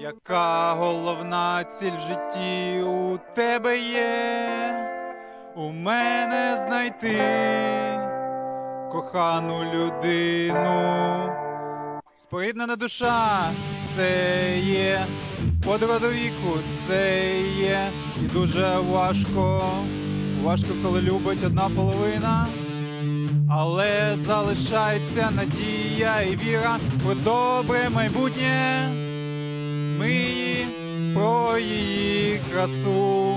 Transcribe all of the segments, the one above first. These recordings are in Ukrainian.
Яка головна ціль в житті у тебе є? У мене знайти кохану людину. Споріднена душа це є, подруга до віку це є. І дуже важко, важко, коли любить одна половина. Але залишається надія і віра про добре майбутнє. Мрії про її красу,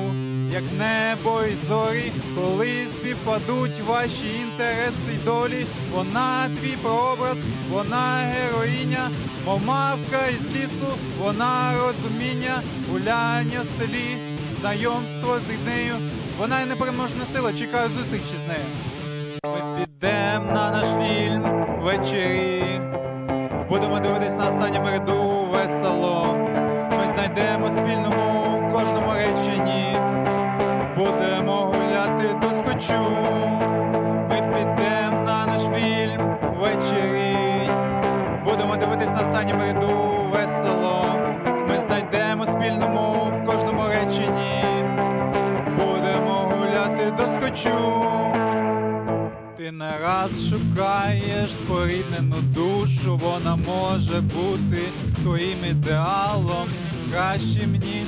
як небо й зорі, коли співпадуть ваші інтереси й долі. Вона твій прообраз, вона героїня, мов мавка із лісу, вона розуміння, гуляння в селі, знайомство з ріднею. Вона непереможна сила, чекаю зустрічі з нею. Ми підемо на наш фільм ввечері. Будемо дивитись на останньому ряду весело. Знайдемо спільну мову в кожному реченні. Будемо гуляти до скочу. Ми підемо на наш фільм ввечері. Будемо дивитись на останньому ряду весело. Ми знайдемо спільну мову в кожному реченні. Будемо гуляти до скочу. Ти не раз шукаєш споріднену душу, вона може бути твоїм ідеалом, кращим, ніж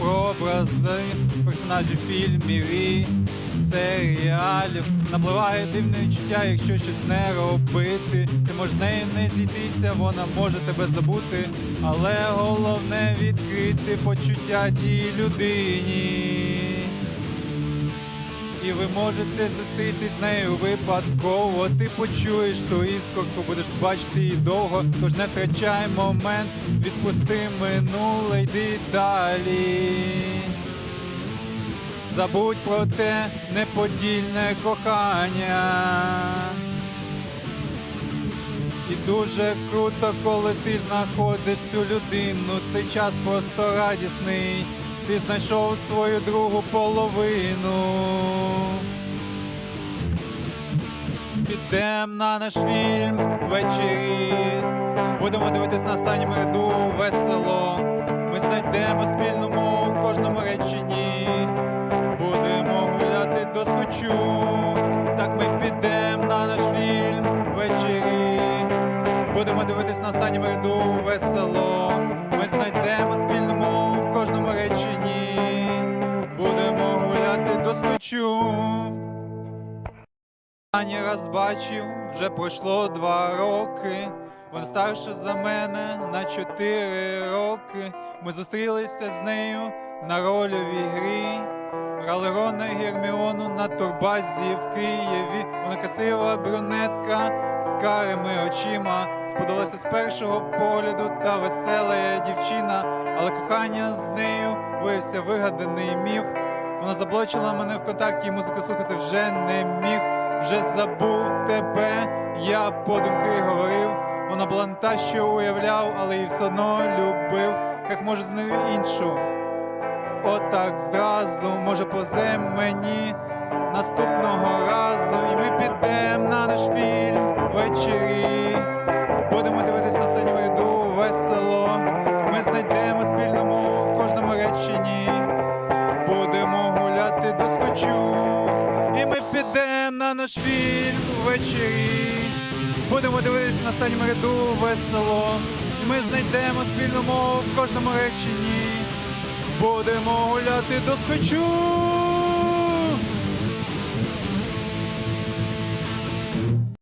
образи персонажів фільмів і серіалів. Напливає дивне відчуття, якщо щось не робити. Ти можеш з нею не зійтися, вона може тебе забути, але головне відкрити почуття тій людині. І ви можете зустрітись з нею випадково. Ти почуєш ту іскорку, будеш бачити її довго. Тож не втрачай момент, відпусти минуле, йди далі. Забудь про те неподільне кохання. І дуже круто, коли ти знаходиш цю людину. Цей час просто радісний. Ти знайшов свою другу половину. Підем на наш фільм ввечері. Будемо дивитись на останньому ряду весело. Ми знайдемо спільну мову в кожному реченні. Будемо гуляти до скочу. Будемо дивитись на останньому ряду весело. Ми знайдемо спільну мову в кожному реченні. Будемо гуляти до скочу. Останній раз бачив, вже пройшло два роки. Вона старша за мене на чотири роки. Ми зустрілися з нею на рольовій грі. Грали Герміону на турбазі в Києві. Вона красива брюнетка з карими очима. Сподобалася з першого погляду та весела дівчина, але кохання з нею виявився вигаданий міф. Вона заблочила мене в контакті, і музику слухати вже не міг. Вже забув тебе, я подумки говорив. Вона була не та, що уявляв, але і все одно любив, як може з нею іншу. Отак зразу, може позе мені наступного разу. Мову в кожному реченні. Будемо гуляти до скочу. І ми підемо на наш фільм ввечері. Будемо дивитися на останньому ряду весело. І ми знайдемо спільну мову в кожному реченні. Будемо гуляти до скочу.